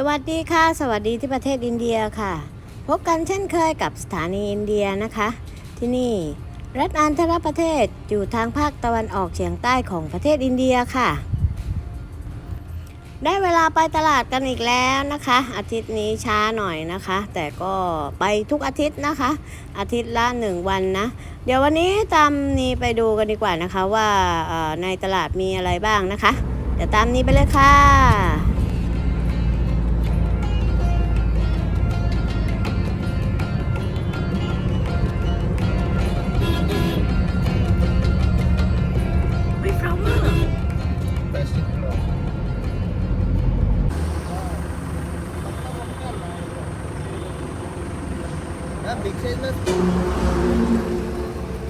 สวัสดีค่ะ สวัสดีที่ประเทศอินเดียค่ะ พบกันเช่นเคยกับสถานีอินเดียนะคะ ที่นี่ รัฐอันธรประเทศอยู่ทางภาคตะวันออกเฉียงใต้ของประเทศอินเดียค่ะ ได้เวลาไปตลาดกันอีกแล้วนะคะ อาทิตย์นี้ช้าหน่อยนะคะ แต่ก็ไปทุกอาทิตย์นะคะ อาทิตย์ละหนึ่งวันนะ เดี๋ยววันนี้ตามนี้ไปดูกันดีกว่านะคะว่าในตลาดมีอะไรบ้างนะคะ เดี๋ยวตามนี้ไปเลยค่ะ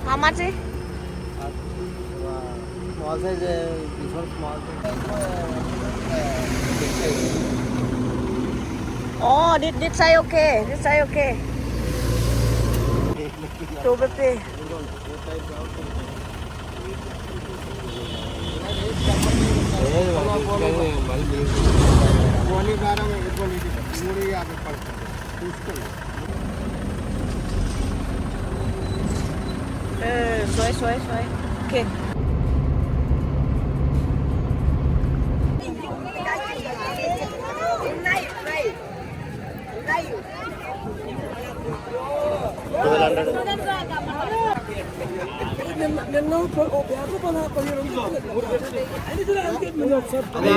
How much? It? Small size, this one small size. Oh, this, this size okay. This size okay. Two fifty. Quality बारह में क्वालिटी पूरी यहाँ पे पड़ती है swipe, swipe. Okay.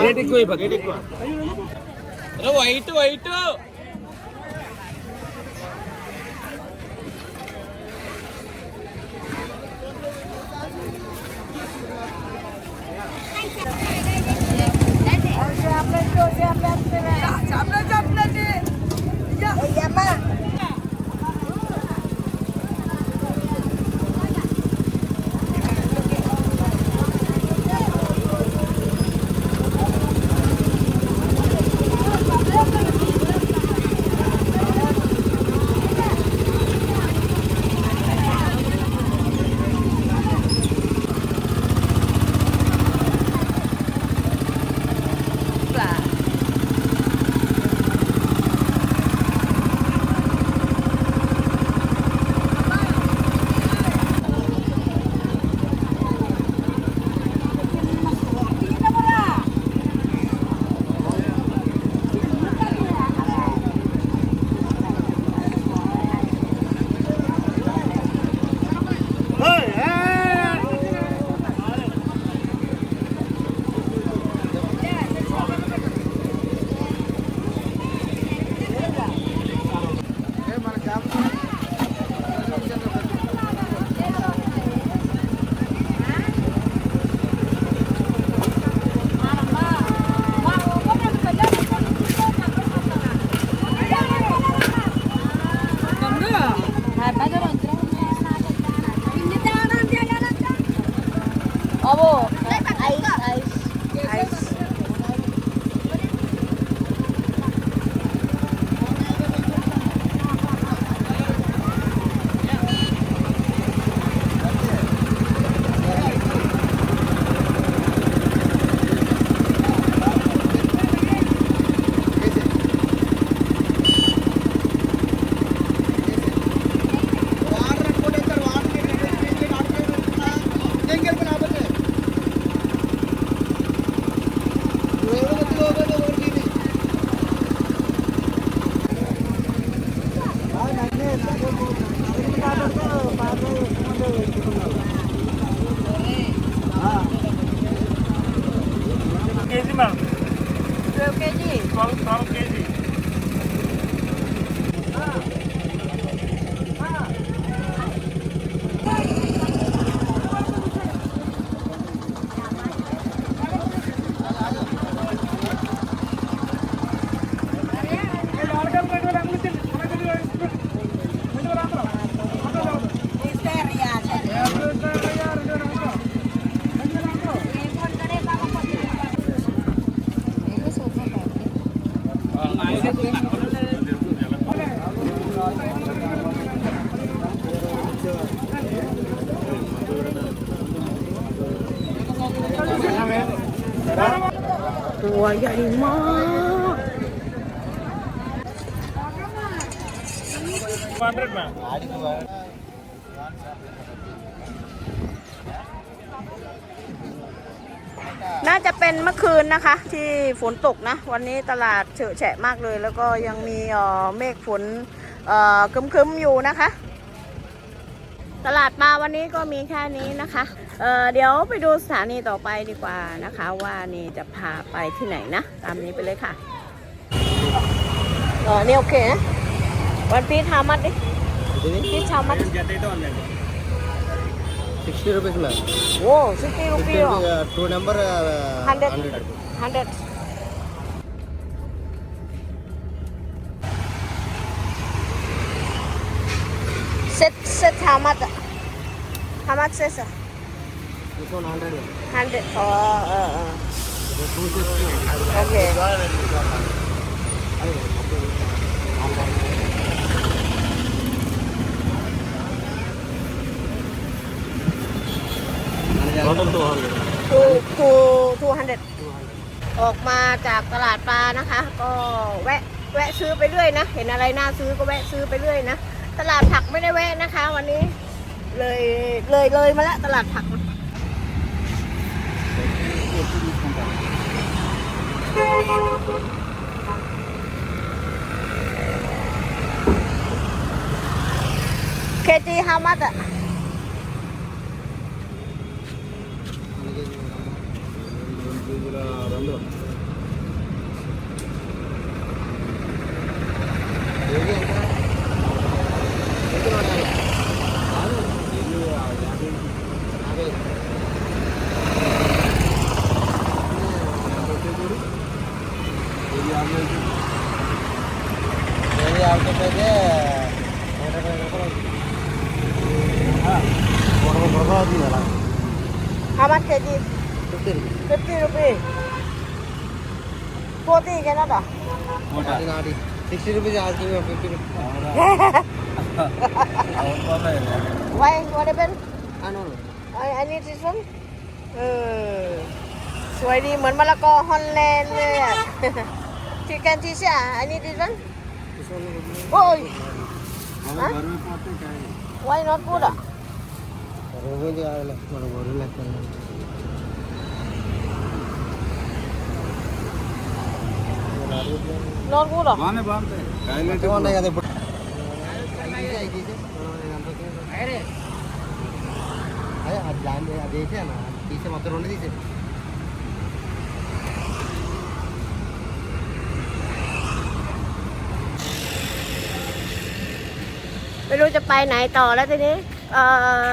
రేట్ ఎక్కువ అయిపోతుంది వైట్ వైట్ আপনার twelve KG twelve twelve KG ใหญ่มากน่าจะเป็นเมื่อคืนนะคะ ที่ฝนตกนะ วันนี้ตลาดเฉอะแฉะมากเลย แล้วก็ยังมีเมฆฝนคึมๆอยู่นะคะ ตลาดมาวันนี้ก็มีแค่นี้นะคะ เอ่อเดี๋ยวไปดูสถานีต่อไปดีกว่านะคะ ว่านี่จะพาไปที่ไหนนะ ตามนี้ไปเลยค่ะเออนี่โอเคนะวันพีชทามัดดิพีชทามัด sixty rupees ma'am oh sixty rupees two number hundred hundred how much? How much is it? This one hundred. Hundred. Oh, uh, uh. Okay. Bottom two hundred. Two two two hundred. ออกมาจากตลาดปลานะคะ ก็แวะแวะซื้อไปเรื่อยนะ เห็นอะไรน่าซื้อก็แวะซื้อไปเรื่อยนะ ตลาดผักไม่ได้แวะนะคะ วันนี้ เลยเลยเลยมาแล้วตลาดผักเคจีฮามัตอะดูดูดู How much kg? 50 50 rupees. Poti is another. What? 60 rupees asking you 50 rupees. Why? What happened? I don't know. I, I need this one. Uh, สวยดีเหมือนมะละกอฮอลแลนด์เลยอ่ะทีกันทีเสียอันนี้ดิฉันโอ้ย oh, Why not put రోజు కావాలి మన గొర్రెలు లెక్క not good อ่ะ ఉన్నాయి కదా ఇప్పుడు అదే అది దాన్ని అది వేసాను తీసే మొత్తం రెండు తీసేไม่รู้จะไปไหนต่อแล้วทีนี้ เอ่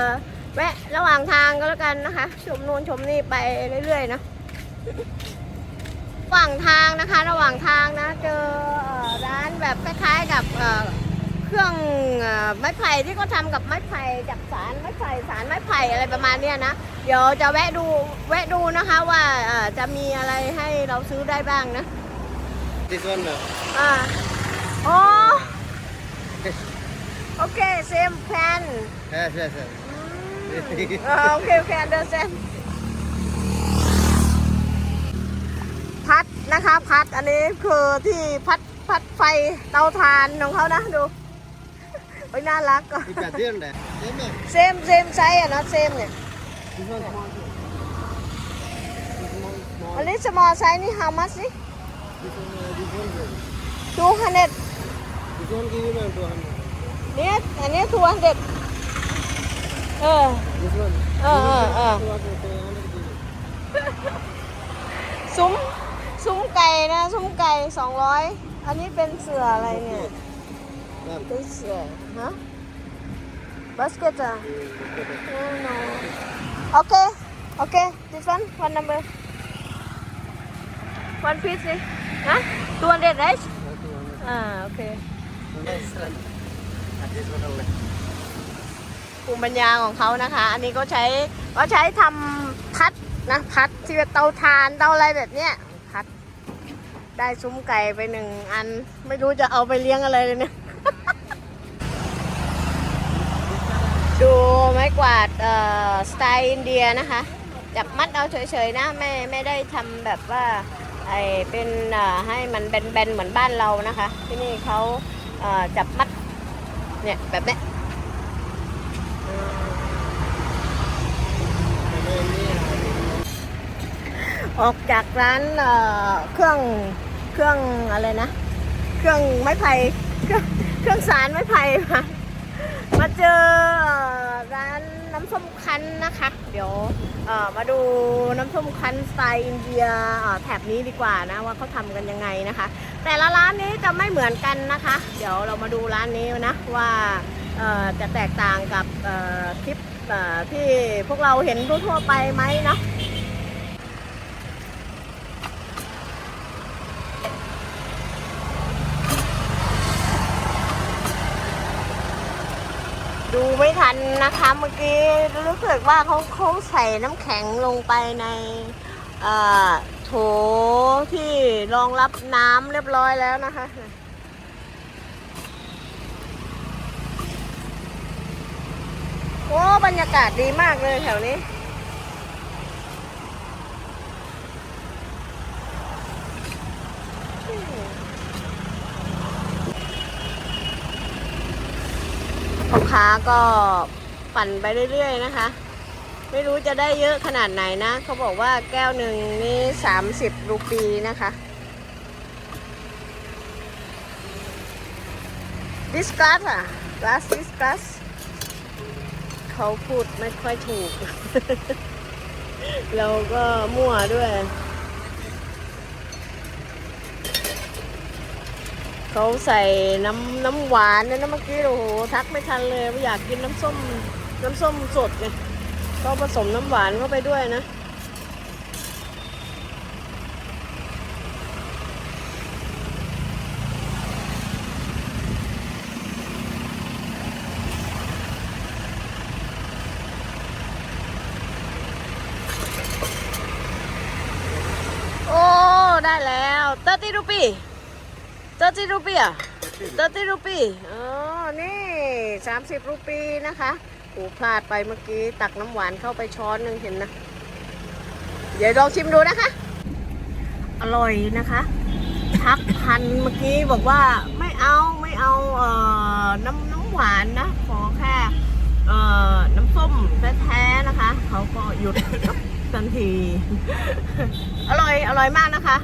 อ แวะระหว่างทางก็แล้วกันนะคะ ชมนูนชมนี่ไปเรื่อยๆนะระหว่างทางนะคะ ระหว่างทางนะ เจอร้านแบบคล้ายๆกับเครื่องไม้ไผ่ที่เขาทากับไม้ไผ่จับสารไม้ไผ่สารไม้ไผ่อะไรประมาณเนี้ยนะเดี๋ยวจะแวะดูแวะดูนะคะว่าจะมีอะไรให้เราซื้อได้บ้างนะ This one อ่าโอ้ Okay, same plan. Yes, yes, yes. Uh, okay, okay, understand. พัดนะคะ พัดอันนี้คือที่พัดพัดไฟเตาถ่านของเขานะดูโอ้ยน่ารักก็เซมเซมใช่อะนะเซมเนี่ยอันนี้สมอลไ size นี่ how much นี่ two hundred นี่อันนี้ตัวฮันเด็ต เออเออเออซุ้ม ซุ้มไก่นะ ซุ้มไก่สองร้อย อันนี้เป็นเสืออะไรเนี่ย เป็นเสือฮะบาสเกตอะ no okay okay this one one บอร์วันฟี piece ฮะตัวเด็ดไหมอ่าโอเค ภูมิปัญญาของเขานะคะ อันนี้ก็ใช้ก็ใช้ทำพัดนะพัดที่เตาถ่านเตาอะไรแบบเนี้ยพัด ได้ซุ้มไก่ไปหนึ่งอันไม่รู้จะเอาไปเลี้ยงอะไรเลยเนี่ยดูไม้กวาดสไตล์อินเดียนะคะ จับมัดเอาเฉยๆนะไม่ไม่ได้ทำแบบว่าไอเป็นให้มันแบนๆเหมือนบ้านเรานะคะ ที่นี่เขาจับมัดเนี่ยแบบนี้ ออกจากร้านเเครื่องเครื่องอะไรนะ เครื่องไม้ไผ่เครื่องเครื่องสารไม้ไผ่มามาเจอเอร้านน้ำส้มคั้นนะคะ เดี๋ยวมาดูน้ำส้มคั้นสไตล์อินเดียแถบนี้ดีกว่านะว่าเขาทำกันยังไงนะคะ แต่ละร้านนี้จะไม่เหมือนกันนะคะ เดี๋ยวเรามาดูร้านนี้นะว่า จะแตกต่างกับคลิปที่พวกเราเห็นทั่วไปไหมเนาะดูไม่ทันนะคะเมื่อกี้รู้สึกว่าเขาเขาใส่น้ำแข็งลงไปในโถที่รองรับน้ำเรียบร้อยแล้วนะคะ อ้บรรยากาศดีมากเลยแถวนี้พ่อค้าก็ปั่นไปเรื่อย ๆ นะคะ ไม่รู้จะได้เยอะขนาดไหนนะ เขาบอกว่าแก้วหนึ่งนี่30รูปีนะคะ this glass อะ glass this glass เขาพูดไม่ค่อยถูก เราก็มั่วด้วย เขาใส่น้ำน้ำหวานเนี่ยนะเมื่อกี้โอ้โหทักไม่ทันเลยว่อยากกินน้ำส้มน้ำส้มสดไงเขาผสมน้ำหวานเข้าไปด้วยนะ 30รูปีอะตอรูปีอ๋อ นี่สามสิบรูปีนะคะโอ้พลาดไปเมื่อกี้ตักน้ำหวานเข้าไปช้อนหนึ่งเห็นนะ เดี๋ยวลองชิมดูนะคะ อร่อยนะคะทักพันเมื่อกี้บอกว่าไม่เอาไม่เอาเอ่อน้ำน้ำหวานนะ ขอแค่เอ่อน้ำส้มแท้ๆนะคะ เขาก็หยุดทันที อร่อยอร่อยมากนะคะ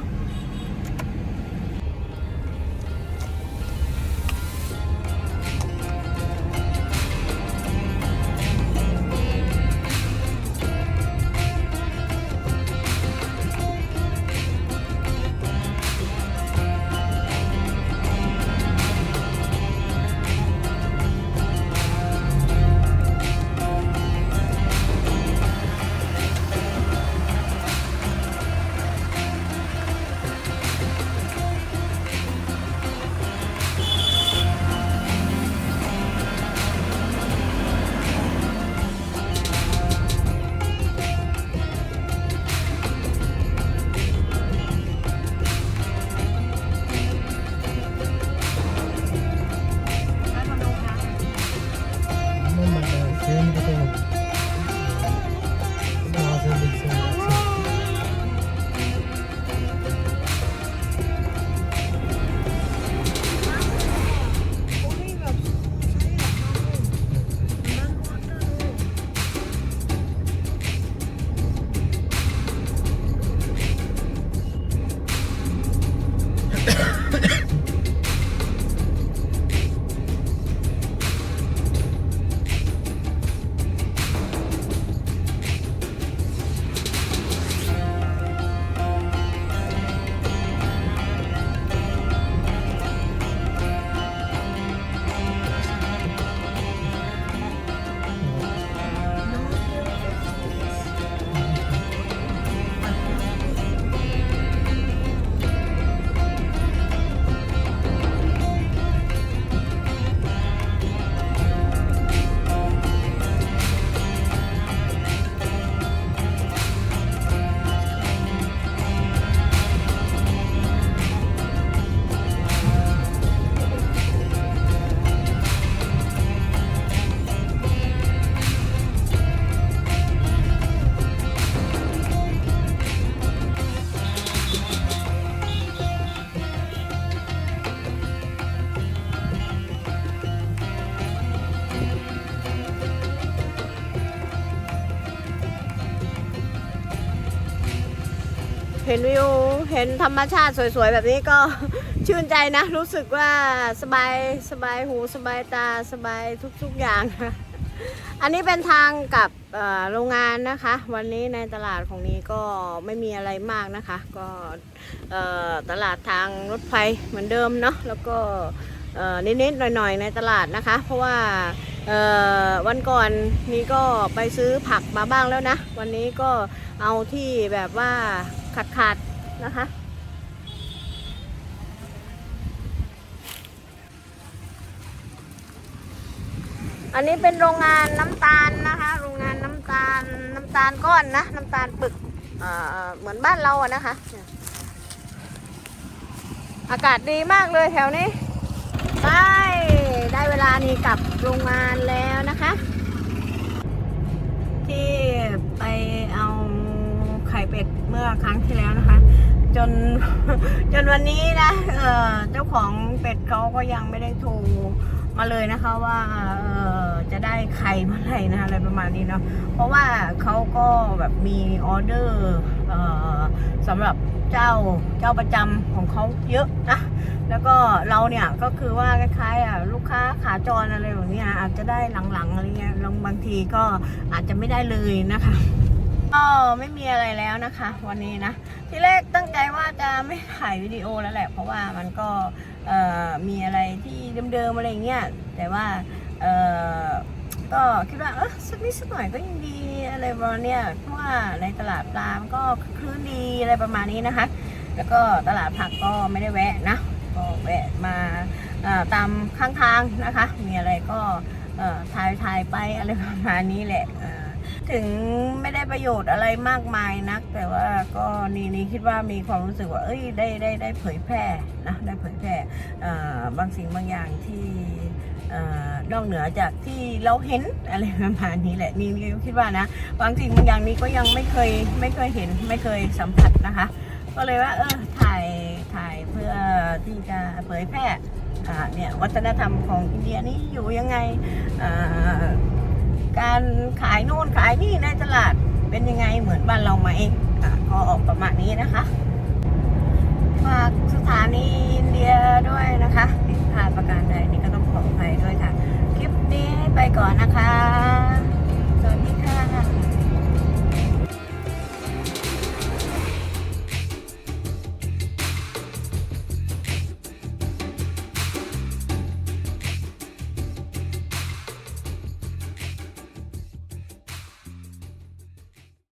เห็นธรรมชาติสวยๆ แบบนี้ก็ชื่นใจนะ รู้สึกว่าสบายสบายหูสบายตาสบายทุกๆอย่าง อันนี้เป็นทางกับโรงงานนะคะ วันนี้ในตลาดของนี้ก็ไม่มีอะไรมากนะคะ ก็ตลาดทางรถไฟเหมือนเดิมเนาะแล้วก็เอ่อนิดๆหน่อยๆในตลาดนะคะ เพราะว่าวันก่อนนี้ก็ไปซื้อผักมาบ้างแล้วนะ วันนี้ก็เอาที่แบบว่าขาด นะคะ อันนี้เป็นโรงงานน้ำตาลนะคะ โรงงานน้ำตาลน้ำตาลก้อนนะ น้ำตาลปึกเเหมือนบ้านเราอะนะคะ อากาศดีมากเลยแถวนี้ ไป ได้เวลานี้กลับโรงงานแล้วนะคะ ที่ไปเอาไข่เป็ดเมื่อครั้งที่แล้วนะคะ จน จนวันนี้นะเออเจ้าของเป็ดเขาก็ยังไม่ได้โทรมาเลยนะคะว่าเออจะได้ไข่เมื่อไหร่นะอะไรประมาณนี้เนาะเพราะว่าเขาก็แบบมีออเดอร์เออสำหรับเจ้าเจ้าประจำของเขาเยอะนะแล้วก็เราเนี่ยก็คือว่าคล้ายๆอะลูกค้าขาจรอะไรแบบนี้อาจจะได้หลังๆอะไรเงี้ยลงบางทีก็อาจจะไม่ได้เลยนะคะ ก็ไม่มีอะไรแล้วนะคะ วันนี้นะ ที่แรกตั้งใจว่าจะไม่ถ่ายวิดีโอแล้วแหละ เพราะว่ามันก็มีอะไรที่เดิมๆอะไรเงี้ยแต่ว่าก็คิดว่าเออสักนิดสักหน่อยก็ยังดีอะไรประมาณเนี้ยเพราะว่าในตลาดปลามันก็คลื่นดีอะไรประมาณนี้นะคะ แล้วก็ตลาดผักก็ไม่ได้แวะนะก็แวะมาตามข้างทางนะคะ มีอะไรก็ถ่ายถ่ายไปอะไรประมาณนี้แหละ ถึงไม่ได้ประโยชน์อะไรมากมายนัก แต่ว่าก็นี่นี่คิดว่ามีความรู้สึกว่า เอ้ยได้ได้ได้เผยแพร่นะได้เผยแพร่บางสิ่งบางอย่างที่อนอกเหนือจากที่เราเห็นอะไรประมาณนี้แหละนี่นคิดว่านะบางสิ่งบางอย่างนี้ก็ยังไม่เคยไม่เคยเห็นไม่เคยสัมผัสนะคะ ก็เลยว่า เออถ่ายถ่ายเพื่อที่จะเผยแพร่เนี่ยวัฒนธรรมของอินเดียนี่อยู่ยังไงอ่า การขายโน่นขายนี่ในตลาดเป็นยังไงเหมือนบ้านเราไหมค่ะก็ออกประมาณนี้นะคะฝากสถานีอินเดียด้วยนะคะผิดพาดประการใดนี่ก็ต้องขออภัยด้วยค่ะ คลิปนี้ไปก่อนนะคะ สวัสดีค่ะ